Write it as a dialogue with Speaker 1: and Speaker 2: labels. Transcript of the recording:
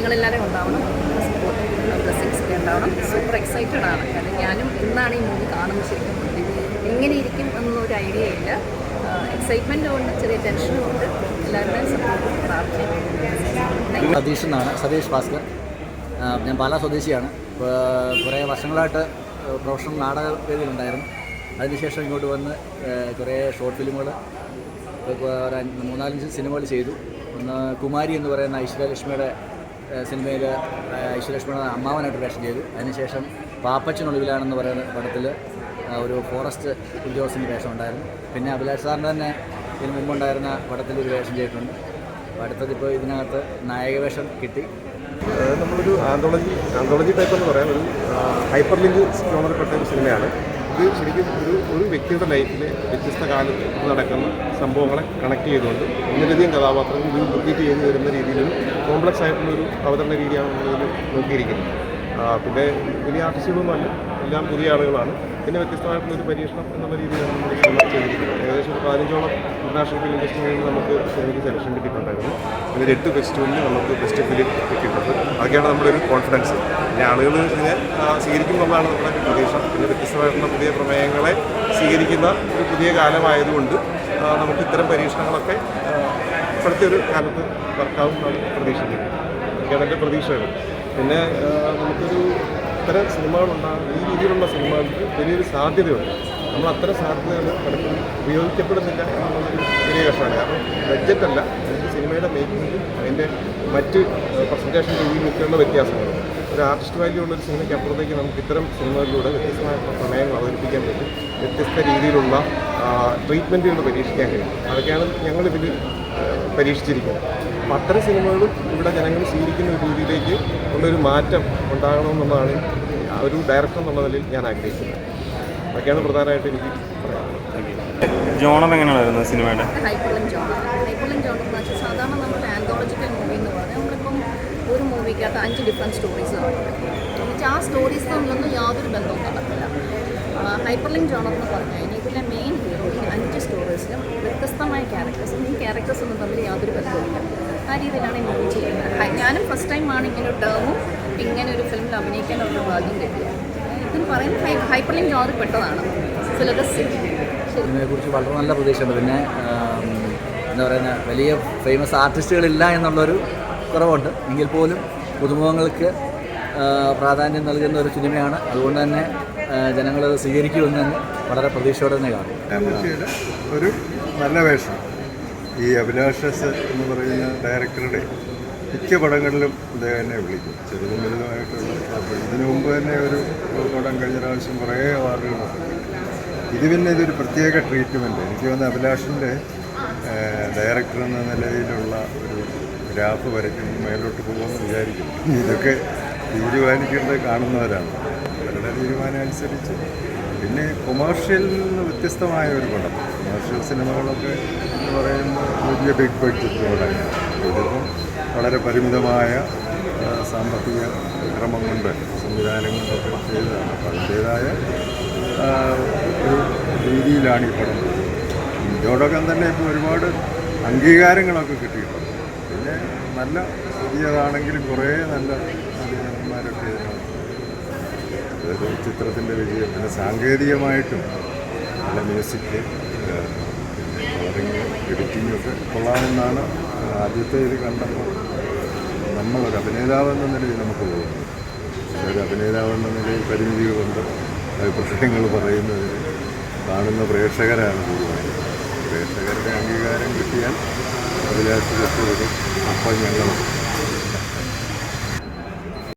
Speaker 1: നിങ്ങളെല്ലാവരും ഉണ്ടാവണം. ഒക്കെ ഉണ്ടാവണം. സൂപ്പർ എക്സൈറ്റഡ് ആണ്. കാരണം ഞാനും ഇന്നാണ് ഈ മൂവി കാണുന്നത് ശരിക്കും. എങ്ങനെ ഇരിക്കും എന്നൊരു ഐഡിയ ഇല്ല. എക്സൈറ്റ്മെന്റും ഉണ്ട് ചെറിയ ടെൻഷനും ഉണ്ട്. എല്ലാവരുടെയും സപ്പോർട്ടും പ്രാർത്ഥിക്കും
Speaker 2: സതീഷ് എന്നാണ് സതീഷ് ഭാസ്കർ. ഞാൻ പാലാ സ്വദേശിയാണ്. കുറേ വർഷങ്ങളായിട്ട് പ്രൊഫഷണൽ നാടക വേദിയിലുണ്ടായിരുന്നു അതിനുശേഷം ഇങ്ങോട്ട് വന്ന് കുറേ ഷോർട്ട് ഫിലിമുകൾ ഒരു മൂന്നാലഞ്ച് സിനിമകൾ ചെയ്തു. ഒന്ന് കുമാരി എന്ന് പറയുന്ന ഐശ്വര്യലക്ഷ്മിയുടെ സിനിമയിൽ ഐശ്വര്യലക്ഷ്മിയുടെ അമ്മാവനായിട്ട് വേഷം ചെയ്തു. അതിനുശേഷം പാപ്പച്ചനൊളിവിലാണെന്ന് പറയുന്ന പടത്തിൽ ഒരു ഫോറസ്റ്റ് ഉദ്യോഗസ്ഥന്റെ വേഷം ഉണ്ടായിരുന്നു. പിന്നെ അഭിലാഷ് സാറിന്റെ തന്നെ ഇതിന് മുമ്പുണ്ടായിരുന്ന പടത്തിൽ ഒരു വേഷം ചെയ്തിട്ടുണ്ട്. അപ്പോൾ അടുത്തതിപ്പോൾ ഇതിനകത്ത് നായകവേഷം കിട്ടി.
Speaker 3: നമ്മളൊരു ആന്തോളജി ആന്തോളജി ടൈപ്പ് എന്ന് പറയാം. ഒരു ഹൈപ്പർ ലിങ്ക് ഒരു സിനിമയാണ്. ഇത് ശരിക്കും ഒരു ഒരു വ്യക്തിയുടെ ലൈഫിൽ വ്യത്യസ്ത കാലത്ത് നടക്കുന്ന സംഭവങ്ങളെ കണക്ട് ചെയ്തുകൊണ്ട് ഒന്നിലധികം കഥാപാത്രങ്ങൾ ഇത് റിപ്പീറ്റ് ചെയ്തു വരുന്ന രീതിയിലൊരു കോംപ്ലക്സ് ആയിട്ടുള്ളൊരു അവതരണ രീതിയാണ് നമ്മളിതിൽ നോക്കിയിരിക്കുന്നത്. പിന്നെ വലിയ ആർട്ടിസ്റ്റുകളൊന്നും അല്ല എല്ലാം പുതിയ ആളുകളാണ്. പിന്നെ വ്യത്യസ്തമായിട്ടുള്ള ഒരു പരീക്ഷണം എന്നുള്ള രീതിയിലാണ് നമ്മൾ ചെയ്തിരിക്കുന്നത്. ഏകദേശം ഒരു പതിനഞ്ചോളം ഇന്റർനാഷണൽ ഫിലിം ഫെസ്റ്റിവലിൽ നിന്ന് നമുക്ക് സിനിമയ്ക്ക് സെലക്ഷൻ കിട്ടിയിട്ടുണ്ടായിരുന്നു. ഇതിൽ എട്ട് ഫെസ്റ്റിവലിൽ നമുക്ക് ബെസ്റ്റ് ഫിലിം കിട്ടിയിട്ടുണ്ട്. അതൊക്കെയാണ് നമ്മുടെ ഒരു കോൺഫിഡൻസ് പിന്നെ ആളുകൾ ഇതിനെ സ്വീകരിക്കുമ്പോഴാണ് സ്വീകരിക്കും നമ്മുടെ പ്രതീക്ഷ. പിന്നെ വ്യത്യസ്തമായിട്ടുള്ള പുതിയ പ്രമേയങ്ങളെ സ്വീകരിക്കുന്ന ഒരു പുതിയ കാലമായതുകൊണ്ട് നമുക്ക് ഇത്തരം പരീക്ഷണങ്ങളൊക്കെ ഇപ്പോഴത്തെ ഒരു കാലത്ത് വർക്കാവും പ്രതീക്ഷിക്കുന്നത്. ഇതൊക്കെയാണ് എന്റെ പ്രതീക്ഷകൾ. പിന്നെ നമുക്കൊരു ഇത്തരം സിനിമകളുണ്ടാകും ഈ രീതിയിലുള്ള സിനിമകൾക്ക് വലിയൊരു സാധ്യതയുണ്ട്. നമ്മൾ അത്തരം സാധ്യതകൾ പലപ്പോഴും ഉപയോഗിക്കപ്പെടുന്നില്ല എന്നുള്ളൊരു വലിയ കഷ്ടമാണ്. കാരണം ബഡ്ജറ്റ് അല്ല അതിന്റെ സിനിമയുടെ മേക്കിംഗ് അതിന്റെ മറ്റ് പ്രസന്റേഷൻ രീതിയിലൊക്കെയുള്ള വ്യത്യാസങ്ങളുണ്ട്. ഒരു ആർട്ടിസ്റ്റ് വാല്യൂ ഉള്ള ഒരു സിനിമയ്ക്ക് അപ്പുറത്തേക്ക് നമുക്ക് ഇത്തരം സിനിമകളിലൂടെ വ്യത്യസ്തമായിട്ടുള്ള പ്രമേയങ്ങൾ അവതരിപ്പിക്കാൻ പറ്റും. വ്യത്യസ്ത രീതിയിലുള്ള ട്രീറ്റ്മെന്റുകൾ പരീക്ഷിക്കാൻ കഴിയും. അതൊക്കെയാണ് ഞങ്ങളിതിൽ പരീക്ഷിച്ചിരിക്കുന്നത്. അപ്പം അത്തരം സിനിമകളും ഇവിടെ ജനങ്ങൾ സ്വീകരിക്കുന്ന ഒരു രീതിയിലേക്ക് ഉള്ളൊരു മാറ്റം ഉണ്ടാകണമെന്നുള്ളതാണ് ആ ഒരു ഡയറക്ടർ എന്നുള്ള നിലയിൽ ഞാൻ ആഗ്രഹിക്കുന്നത് അതൊക്കെയാണ് പ്രധാനമായിട്ട് എനിക്ക് പറയാനുള്ളത്.
Speaker 4: ജോണം എങ്ങനെയായിരുന്നു സിനിമയുടെ?
Speaker 1: ജോണർ ജോണർ എന്ന് വെച്ചാൽ സാധാരണ നമ്മൾ ആന്തോളജിക്കൽ മൂവി എന്ന് പറഞ്ഞാൽ നമ്മളിപ്പം ഒരു മൂവിക്കകത്ത് അഞ്ച് ഡിഫറെന്റ് സ്റ്റോറീസ് എന്നുവെച്ചാൽ ആ സ്റ്റോറീസ് തമ്മിലൊന്നും യാതൊരു ബന്ധവും നടക്കില്ല. ഹൈപ്പർലിം ജോണർ എന്ന് പറഞ്ഞാൽ കഴിഞ്ഞാൽ ഇതിലെ മെയിൻ ഹീറോ ഈ അഞ്ച് സ്റ്റോറീസിലും വ്യത്യസ്തമായ ക്യാരക്ടേഴ്സും ഈ ക്യാരക്ടേഴ്സ് ഒന്നും തമ്മിൽ യാതൊരു ബന്ധവുമില്ല. ആ രീതിയിലാണ് ഈ മൂവി ചെയ്യുന്നത്. ഞാനും ഫസ്റ്റ് ടൈമാണ് ഇങ്ങനെ ഒരു ടേമും ഇങ്ങനെ ഒരു ഫിലിമിൽ അഭിനയിക്കാനുള്ള ഭാഗ്യം കിട്ടിയത് ഇതിന് പറയുന്നത് ഹൈ ലിങ്ക് ജോണർ പെട്ടതാണ്. സിലബസ്
Speaker 2: ഇതിനെക്കുറിച്ച് വളരെ നല്ല പ്രതീക്ഷയുണ്ട്. പിന്നെ എന്താ പറയുക വലിയ ഫേമസ് ആർട്ടിസ്റ്റുകളില്ല എന്നുള്ളൊരു കുറവുണ്ട്. എങ്കിൽ പോലും പുതുമുഖങ്ങൾക്ക് പ്രാധാന്യം നൽകുന്ന ഒരു സിനിമയാണ്. അതുകൊണ്ട് തന്നെ ജനങ്ങൾ സ്വീകരിക്കുമെന്ന് തന്നെ വളരെ പ്രതീക്ഷയോടെ തന്നെ കാണും.
Speaker 5: ഒരു നല്ല വേഷം. ഈ അഭിലാഷസ് എന്ന് പറയുന്ന ഡയറക്ടറുടെ മിക്ക പടങ്ങളിലും അദ്ദേഹം എന്നെ വിളിക്കും. ചെറുതും വലുതുമായിട്ടുള്ള ഇതിനു മുമ്പ് തന്നെ ഒരു പടം കഴിഞ്ഞ പ്രാവശ്യം കുറേ അവാർഡുകളൊക്കെ ഇത് പിന്നെ ഇതൊരു പ്രത്യേക ട്രീറ്റ്മെന്റ് എനിക്ക് തോന്നുന്നു അഭിലാഷിന്റെ ഡയറക്ടർ എന്ന നിലയിലുള്ള ഒരു ഗ്രാഫ് വരയ്ക്കും മേലോട്ട് പോകുമെന്ന് വിചാരിക്കും ഇതൊക്കെ തീരുമാനിക്കേണ്ടത് കാണുന്നവരാണ്. അവരുടെ തീരുമാനം അനുസരിച്ച്. പിന്നെ കൊമേഴ്ഷ്യലിൽ നിന്ന് വ്യത്യസ്തമായ ഒരു പടം. കൊമേഴ്ഷ്യൽ സിനിമകളൊക്കെ എന്ന് പറയുമ്പോൾ വലിയ ബിഗ് ബഡ്ജറ്റ് പടങ്ങൾ. ഇതിപ്പം വളരെ പരിമിതമായ സാമ്പത്തിക ക്രമം കൊണ്ട് സംവിധാനങ്ങളൊക്കെ ചെയ്തതാണ്. അപ്പോൾ അതിന്റേതായ ഒരു രീതിയിലാണ് ഈ പടം. ഇതോടൊപ്പം തന്നെ ഇപ്പോൾ ഒരുപാട് അംഗീകാരങ്ങളൊക്കെ കിട്ടിയിട്ടുണ്ട്. പിന്നെ നല്ല പുതിയതാണെങ്കിലും കുറേ നല്ല നടന്മാരൊക്കെ അതായത് ചിത്രത്തിന്റെ വിജയം പിന്നെ സാങ്കേതികമായിട്ടും നല്ല മ്യൂസിക് പിന്നെ കളറിങ് എഡിറ്റിങ്ങൊക്കെ കൊള്ളാമെന്നാണ് ആദ്യത്തെ ഇത് കണ്ടപ്പോൾ നമ്മളൊരു അഭിനേതാവെന്ന നിലയിൽ നമുക്ക് തോന്നുന്നു. ഒരു അഭിനേതാവെന്ന നിലയിൽ പരിമിതികളുണ്ട് അഭിപ്രായങ്ങൾ പറയുന്നത് കാണുന്ന പ്രേക്ഷകരാണ് തീരുമാനിക്കുന്നത് പ്രേക്ഷകരുടെ അംഗീകാരം കിട്ടിയാൽ അഭിലാഷ് വരും അപ്പം ഞങ്ങൾ